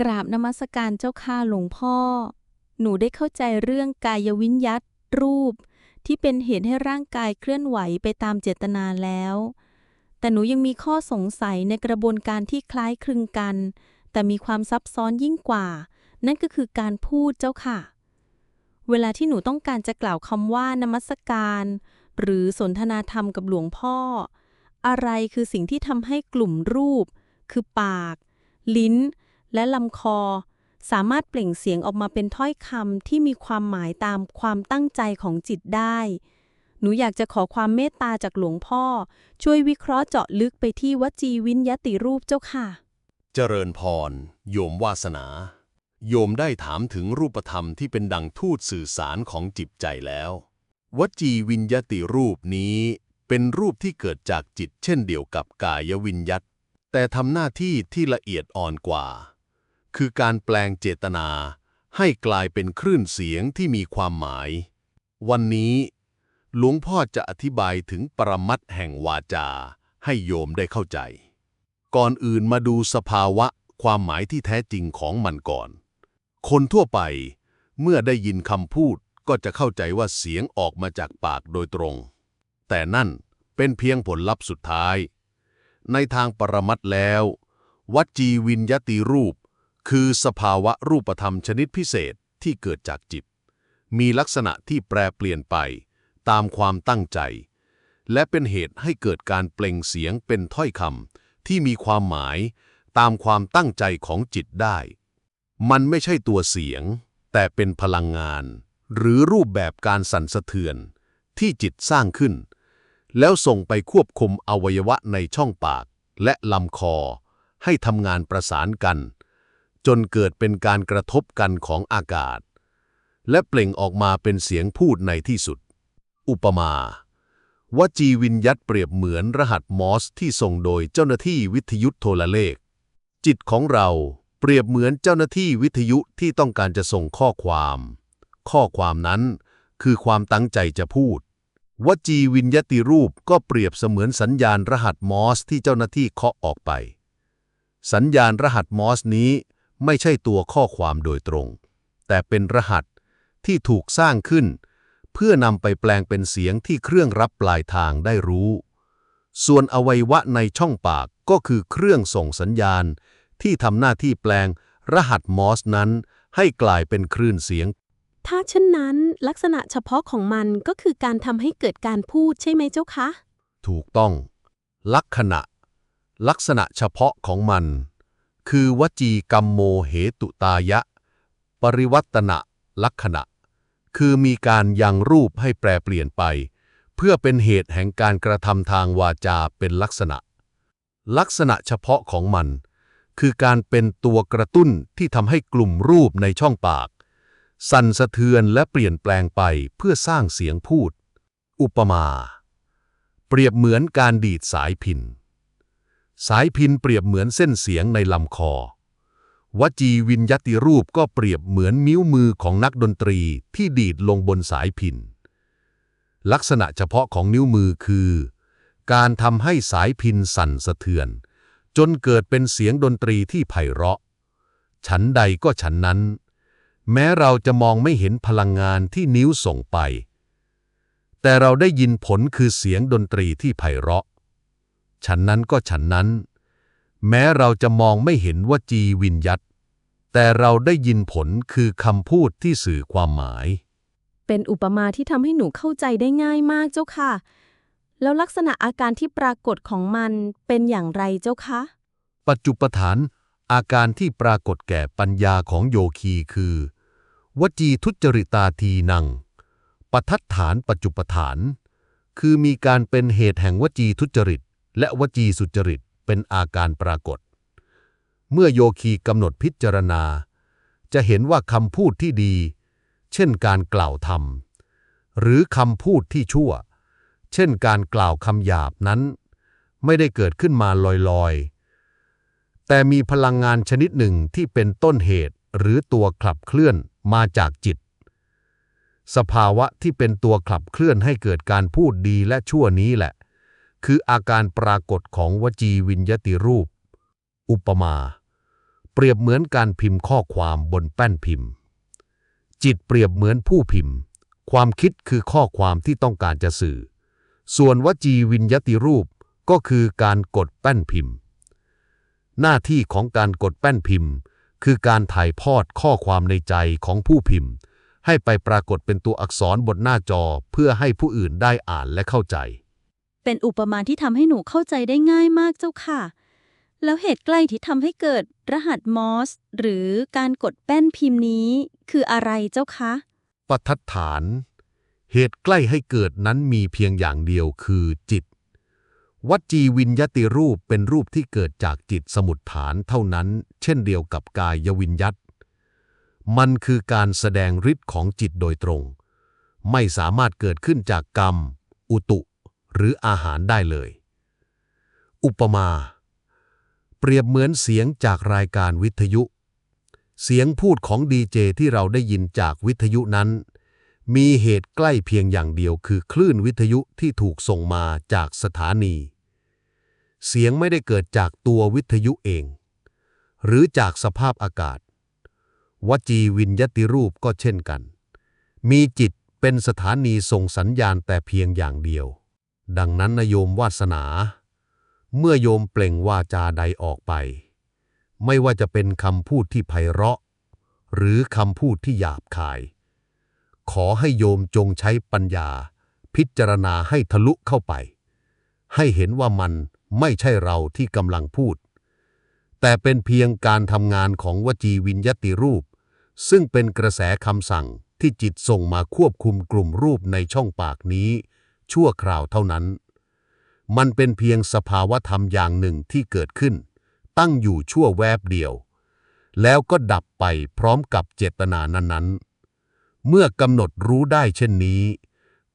กราบนมัสการเจ้าค่ะหลวงพ่อ หนูได้เข้าใจเรื่องกายวิญญัตรูป ที่เป็นเหตุให้ร่างกายเคลื่อนไหวไปตามเจตนาแล้ว แต่หนูยังมีข้อสงสัยในกระบวนการที่คล้ายคลึงกัน แต่มีความซับซ้อนยิ่งกว่า นั่นก็คือการพูดเจ้าค่ะ เวลาที่หนูต้องการจะกล่าวคำว่านมัสการ หรือสนทนาธรรมกับหลวงพ่อ อะไรคือสิ่งที่ทำให้กลุ่มรูป คือปาก ลิ้น และลำคอ สามารถเปล่งเสียงออกมาเป็นถ้อยคำที่มีความหมายตามความตั้งใจของจิตได้ หนูอยากจะขอความเมตตาจากหลวงพ่อ ช่วยวิเคราะห์เจาะลึกไปที่วจีวิญญาติรูปเจ้าค่ะ เจริญพร โยมวาสนา โยมได้ถามถึงรูปธรรมที่เป็นดังทูตสื่อสารของจิตใจแล้ว วจีวิญญาติรูปนี้เป็นรูปที่เกิดจากจิตเช่นเดียวกับกายวิญญัตแต่ทำหน้าที่ที่ละเอียดอ่อนกว่า คือการแปลงเจตนา ให้กลายเป็นคลื่นเสียงที่มีความหมาย วันนี้ หลวงพ่อจะอธิบายถึงปรมัตแห่งวาจา ให้โยมได้เข้าใจ ก่อนอื่นมาดูสภาวะความหมายที่แท้จริงของมันก่อน คนทั่วไป เมื่อได้ยินคำพูดก็จะเข้าใจว่าเสียงออกมาจากปากโดยตรง แต่นั่นเป็นเพียงผลลัพธ์สุดท้าย ในทางปรมัตแล้ว วัจีวิญญาติรูป คือสภาวะรูปธรรมชนิดพิเศษที่เกิดจากจิต มีลักษณะที่แปรเปลี่ยนไป ตามความตั้งใจ และเป็นเหตุให้เกิดการเปล่งเสียงเป็นถ้อยคำที่มีความหมาย ตามความตั้งใจของจิตได้ มันไม่ใช่ตัวเสียง แต่เป็นพลังงาน หรือรูปแบบการสั่นสะเทือน ที่จิตสร้างขึ้น แล้วส่งไปควบคุมอวัยวะในช่องปากและลำคอ ให้ทำงานประสานกัน จนเกิดเป็นการกระทบกันของอากาศ และเปล่งออกมาเป็นเสียงพูดในที่สุด อุปมาวจีวิญยัตเปรียบเหมือนรหัสมอสที่ส่งโดยเจ้าหน้าที่วิทยุโทรเลข จิตของเราเปรียบเหมือนเจ้าหน้าที่วิทยุที่ต้องการจะส่งข้อความ ข้อความนั้นคือความตั้งใจจะพูด วจีวิญญติรูปก็เปรียบเสมือนสัญญาณรหัสมอสที่เจ้าหน้าที่เคาะออกไป สัญญาณรหัสมอสนี้ ไม่ใช่ตัวข้อความโดยตรง แต่เป็นรหัสที่ถูกสร้างขึ้น เพื่อนำไปแปลงเป็นเสียงที่เครื่องรับปลายทางได้รู้ ส่วนอวัยวะในช่องปากก็คือเครื่องส่งสัญญาณ ที่ทำหน้าที่แปลงรหัสมอสนั้น ให้กลายเป็นคลื่นเสียง ถ้าเช่นนั้นลักษณะเฉพาะของมันก็คือการทำให้เกิดการพูดใช่ไหมเจ้าคะ ถูกต้อง ลักษณะ ลักษณะเฉพาะของมัน คือวจีกรรมโมเหตุตายะ ปริวัตนะลักษณะ คือมีการยังรูปให้แปรเปลี่ยนไป เพื่อเป็นเหตุแห่งการกระทำทางวาจาเป็นลักษณะ ลักษณะเฉพาะของมัน คือการเป็นตัวกระตุ้นที่ทำให้กลุ่มรูปในช่องปาก สั่นสะเทือนและเปลี่ยนแปลงไปเพื่อสร้างเสียงพูด อุปมา เปรียบเหมือนการดีดสายพิน สายพินเปรียบเหมือนเส้นเสียงในลำคอ วจีวิญญาติรูปก็เปรียบเหมือนนิ้วมือของนักดนตรีที่ดีดลงบนสายพิน ลักษณะเฉพาะของนิ้วมือคือ การทำให้สายพินสั่นสะเทือน จนเกิดเป็นเสียงดนตรีที่ไพเราะ ฉันใดก็ฉันนั้น แม้เราจะมองไม่เห็นพลังงานที่นิ้วส่งไป แต่เราได้ยินผลคือเสียงดนตรีที่ไพเราะ ฉันนั้นก็ฉันนั้น แม้เราจะมองไม่เห็นว่าจีวิญยัตแต่เราได้ยินผลคือคำพูดที่สื่อความหมาย เป็นอุปมาที่ทำให้หนูเข้าใจได้ง่ายมากเจ้าค่ะ แล้วลักษณะอาการที่ปรากฏของมันเป็นอย่างไรเจ้าคะ ปัจจุปฐานอาการที่ปรากฏแก่ปัญญาของโยคีคือ วจีทุจริตาทีนังปทัฏฐานปัจจุปฐาน คือมีการเป็นเหตุแห่งวจีทุจริต และวจีสุจริตเป็นอาการปรากฏ เมื่อโยคีกำหนดพิจารณา จะเห็นว่าคำพูดที่ดี เช่นการกล่าวธรรม หรือคำพูดที่ชั่ว เช่นการกล่าวคำหยาบนั้น ไม่ได้เกิดขึ้นมาลอยๆ แต่มีพลังงานชนิดหนึ่งที่เป็นต้นเหตุหรือตัวขับเคลื่อนมาจากจิต สภาวะที่เป็นตัวขับเคลื่อนให้เกิดการพูดดีและชั่วนี้แหละ คืออาการปรากฏของวจีวิญญติรูป อุปมา เปรียบเหมือนการพิมพ์ข้อความบนแป้นพิมพ์ จิตเปรียบเหมือนผู้พิมพ์ ความคิดคือข้อความที่ต้องการจะสื่อ ส่วนวจีวิญญติรูปก็คือการกดแป้นพิมพ์ หน้าที่ของการกดแป้นพิมพ์ คือการถ่ายทอดข้อความในใจของผู้พิมพ์ ให้ไปปรากฏเป็นตัวอักษรบนหน้าจอเพื่อให้ผู้อื่นได้อ่านและเข้าใจ เป็นอุปมาที่ทำให้หนูเข้าใจได้ง่ายมากเจ้าค่ะ แล้วเหตุใกล้ที่ทำให้เกิดรหัสมอส หรือการกดแป้นพิมพ์นี้ คืออะไรเจ้าคะปัทัฐาน เหตุใกล้ให้เกิดนั้นมีเพียงอย่างเดียวคือจิต วัจจีวิญญติรูปเป็นรูปที่เกิดจากจิตสมุดฐานเท่านั้น เช่นเดียวกับกายวิญญัตมันคือการแสดงฤทธิ์ของจิตโดยตรง ไม่สามารถเกิดขึ้นจากกรรม อุตุ หรืออาหารได้เลย อุปมา เปรียบเหมือนเสียงจากรายการวิทยุ เสียงพูดของดีเจที่เราได้ยินจากวิทยุนั้น มีเหตุใกล้เพียงอย่างเดียวคือคลื่นวิทยุที่ถูกส่งมาจากสถานี เสียงไม่ได้เกิดจากตัววิทยุเอง หรือจากสภาพอากาศ วจีวิญญติรูปก็เช่นกัน มีจิตเป็นสถานีส่งสัญญาณแต่เพียงอย่างเดียว ดังนั้นนโยมวาสนา เมื่อโยมเปล่งวาจาใดออกไป ไม่ว่าจะเป็นคำพูดที่ไพเราะ หรือคำพูดที่หยาบคาย ขอให้โยมจงใช้ปัญญา พิจารณาให้ทะลุเข้าไป ให้เห็นว่ามันไม่ใช่เราที่กำลังพูด แต่เป็นเพียงการทำงานของวจีวิญญติรูป ซึ่งเป็นกระแสคำสั่งที่จิตส่งมาควบคุมกลุ่มรูปในช่องปากนี้ ชั่วคราวเท่านั้น มันเป็นเพียงสภาวะธรรมอย่างหนึ่งที่เกิดขึ้น ตั้งอยู่ชั่วแวบเดียว แล้วก็ดับไปพร้อมกับเจตนานั้นๆ เมื่อกำหนดรู้ได้เช่นนี้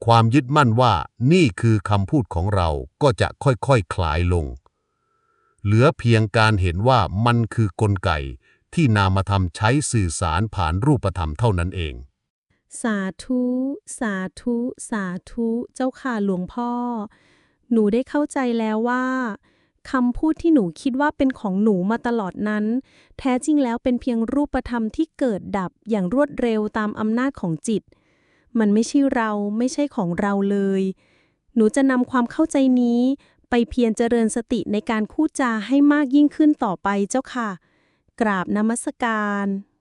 ความยึดมั่นว่านี่คือคำพูดของเราก็จะค่อยๆคคลายลง เหลือเพียงการเห็นว่ามันคือกลไกที่นามธรรมใช้สื่อสารผ่านรูปธรรมเท่านั้นเอง สาธุ สาธุ สาธุ เจ้าค่ะหลวงพ่อ หนูได้เข้าใจแล้วว่าคำพูดที่หนูคิดว่าเป็นของหนูมาตลอดนั้น แท้จริงแล้วเป็นเพียงรูปธรรมที่เกิดดับอย่างรวดเร็วตามอำนาจของจิต มันไม่ใช่เราไม่ใช่ของเราเลย หนูจะนำความเข้าใจนี้ ไปเพียรเจริญสติในการพูดจาให้มากยิ่งขึ้นต่อไปเจ้าค่ะ กราบนมัสการ